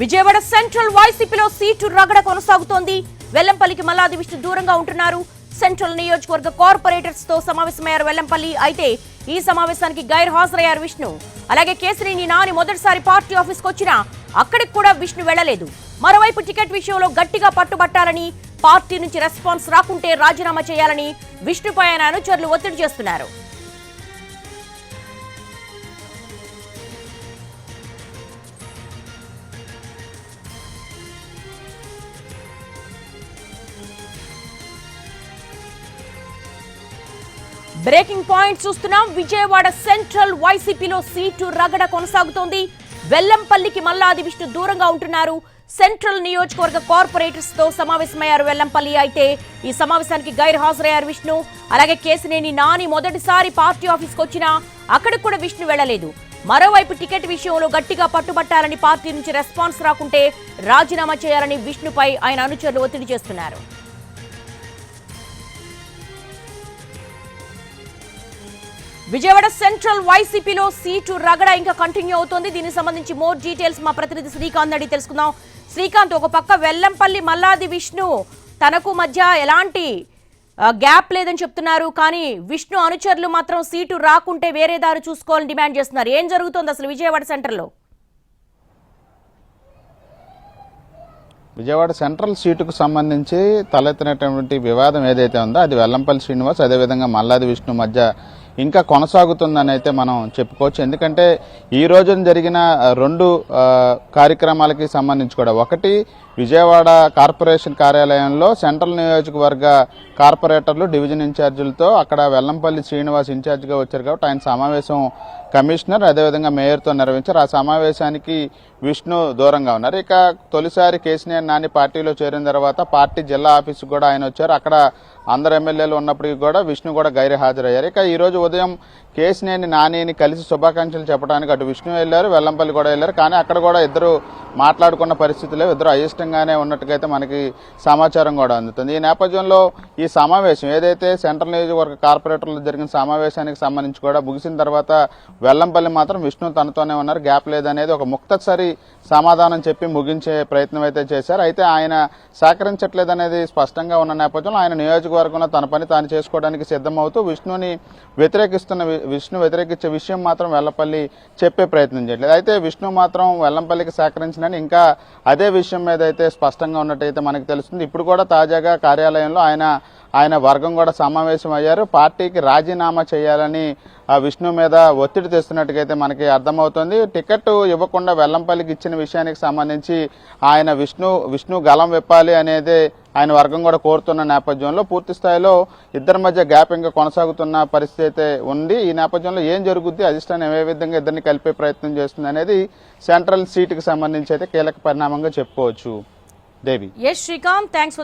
Vijayawada central వైసీపీలో seat రగడ కొనసాగుతోంది. వెల్లంపల్లికి మల్లాది విష్ణు దూరంగా ఉంటున్నారు. సెంట్రల్ నియోజకవర్గ కార్పొరేటర్స్తో సమావేశమయ్యారు వెల్లంపల్లి. అయితే ఈ సమావేశానికి గైర్ హాజరయ్యారు విష్ణు. అలాగే కేసరిని నాని మొదటిసారి పార్టీ ఆఫీస్కి వచ్చినా అక్కడికి కూడా విష్ణు వెళ్ళలేదు మరోవైపు టికెట్ విషయంలో గట్టిగా పట్టుబట్టాలని పార్టీ నుంచి రెస్పాన్స్ రాకుంటే రాజీనామా చేయాలని విష్ణుపై ఆయన అనుచరులు ఒత్తిడి చేస్తున్నారు. బ్రేకింగ్ పాయింట్ చూస్తున్నాం. విజయవాడ సెంట్రల్ వైసీపీలో సీటు రగడ కొనసాగుతోంది. వెల్లంపల్లికి మల్లాది విష్ణు దూరంగా ఉంటున్నారు. సెంట్రల్ నియోజకవర్గ కార్పొరేటర్స్తో సమావేశమయ్యారు వెల్లంపల్లి. అయితే ఈ సమావేశానికి గైర్ హాజరయ్యారు విష్ణు. అలాగే కేసినేని నాని మొదటిసారి పార్టీ ఆఫీస్కి వచ్చినా అక్కడికి కూడా విష్ణు వెళ్ళలేదు మరోవైపు టికెట్ విషయంలో గట్టిగా పట్టుబట్టాలని పార్టీ నుంచి రెస్పాన్స్ రాకుంటే రాజీనామా చేయాలని విష్ణుపై ఆయన అనుచరులు ఒత్తిడి చేస్తున్నారు. విజయవాడ సెంట్రల్ వైసీపీలో సీటు రగడ ఇంకా కంటిన్యూ అవుతోంది. దీనికి సంబంధించి మోర్ డీటెయిల్స్ మా ప్రతినిధి శ్రీకాంత్ అడిగి తెలుసుకుందాం. శ్రీకాంత్ ఒక పక్క వెల్లంపల్లి మల్లాది విష్ణు తనకు మధ్య ఎలాంటి గ్యాప్ లేదని చెప్తున్నారు. కానీ విష్ణు అనుచరులు మాత్రం సీటు రాకుంటే వేరే దారి చూసుకోవాలని డిమాండ్ చేస్తున్నారు. ఏం జరుగుతోంది అసలు విజయవాడ సెంటర్లో? విజయవాడ సెంట్రల్ సీటుకు సంబంధించి తలెత్తినటువంటి వివాదం ఏదైతే ఉందో అది వెల్లంపల్లి శ్రీనివాస్ అదేవిధంగా మల్లాది విష్ణు మధ్య ఇంకా కొనసాగుతుందని అయితే మనం చెప్పుకోవచ్చు. ఎందుకంటే ఈ రోజున జరిగిన రెండు కార్యక్రమాలకి సంబంధించి కూడా. ఒకటి విజయవాడ కార్పొరేషన్ కార్యాలయంలో సెంట్రల్ నియోజకవర్గ కార్పొరేటర్లు డివిజన్ ఇన్ఛార్జీలతో అక్కడ వెల్లంపల్లి శ్రీనివాస్ ఇన్ఛార్జిగా వచ్చారు కాబట్టి ఆయన సమావేశం కమిషనర్ అదేవిధంగా మేయర్తో నిర్వహించారు. ఆ సమావేశానికి విష్ణు దూరంగా ఉన్నారు. ఇక తొలిసారి కేసీఆర్ నాని పార్టీలో చేరిన తర్వాత పార్టీ జిల్లా ఆఫీస్కి కూడా ఆయన వచ్చారు. అక్కడ అందరు ఎమ్మెల్యేలు ఉన్నప్పటికీ కూడా విష్ణు కూడా గైర్ హాజరయ్యారు ఇక ఈరోజు ఉదయం కేసినేని నానిని కలిసి శుభాకాంక్షలు చెప్పడానికి అటు విష్ణు వెళ్ళారు వెల్లంపల్లి కూడా వెళ్ళారు. కానీ అక్కడ కూడా ఇద్దరు మాట్లాడుకున్న పరిస్థితిలో ఇద్దరు అయిష్టంగానే ఉన్నట్టుగైతే మనకి సమాచారం కూడా అందుతుంది. ఈ నేపథ్యంలో ఈ సమావేశం ఏదైతే సెంట్రల్ నియోజకవర్గ కార్పొరేటర్లు జరిగిన సమావేశానికి సంబంధించి కూడా ముగిసిన తర్వాత వెల్లంపల్లి మాత్రం విష్ణు తనతోనే ఉన్నారు. గ్యాప్ లేదనేది ఒక ముక్తసరి సమాధానం చెప్పి ముగించే ప్రయత్నం అయితే చేశారు. అయితే ఆయన సహకరించట్లేదనేది స్పష్టంగా ఉన్న నేపథ్యంలో ఆయన నియోజకవర్గంలో తన పని తాను చేసుకోవడానికి సిద్ధమవుతూ విష్ణుని వ్యతిరేకిస్తున్న వి- విష్ణు వ్యతిరేకించే విషయం మాత్రం వెల్లపల్లి చెప్పే ప్రయత్నం చేయట్లేదు. అయితే విష్ణు మాత్రం వెల్లంపల్లికి సహకరించిన సహకరించినని ఇంకా అదే విషయం మీద అయితే స్పష్టంగా ఉన్నట్టయితే మనకు తెలుస్తుంది. ఇప్పుడు కూడా తాజాగా కార్యాలయంలో ఆయన ఆయన వర్గం కూడా సమావేశం అయ్యారు. పార్టీకి రాజీనామా చేయాలని ఆ విష్ణు మీద ఒత్తిడి తెస్తున్నట్టుగైతే మనకి అర్థమవుతుంది. టికెట్ ఇవ్వకుండా వెల్లంపల్లికి ఇచ్చిన విషయానికి సంబంధించి ఆయన విష్ణు విష్ణు గలం విప్పాలి అనేది ఆయన వర్గం కూడా కోరుతున్న నేపథ్యంలో పూర్తి స్థాయిలో ఇద్దరి మధ్య గ్యాప్ ఇంకా కొనసాగుతున్న పరిస్థితి అయితే ఉంది. ఈ నేపథ్యంలో ఏం జరుగుద్ది? అధిష్టానం ఏ విధంగా ఇద్దరిని కలిపే ప్రయత్నం చేస్తుంది అనేది సెంట్రల్ సీటుకి సంబంధించి అయితే కీలక పరిణామంగా చెప్పుకోవచ్చు. దేవి. శ్రీకాంత్ థ్యాంక్స్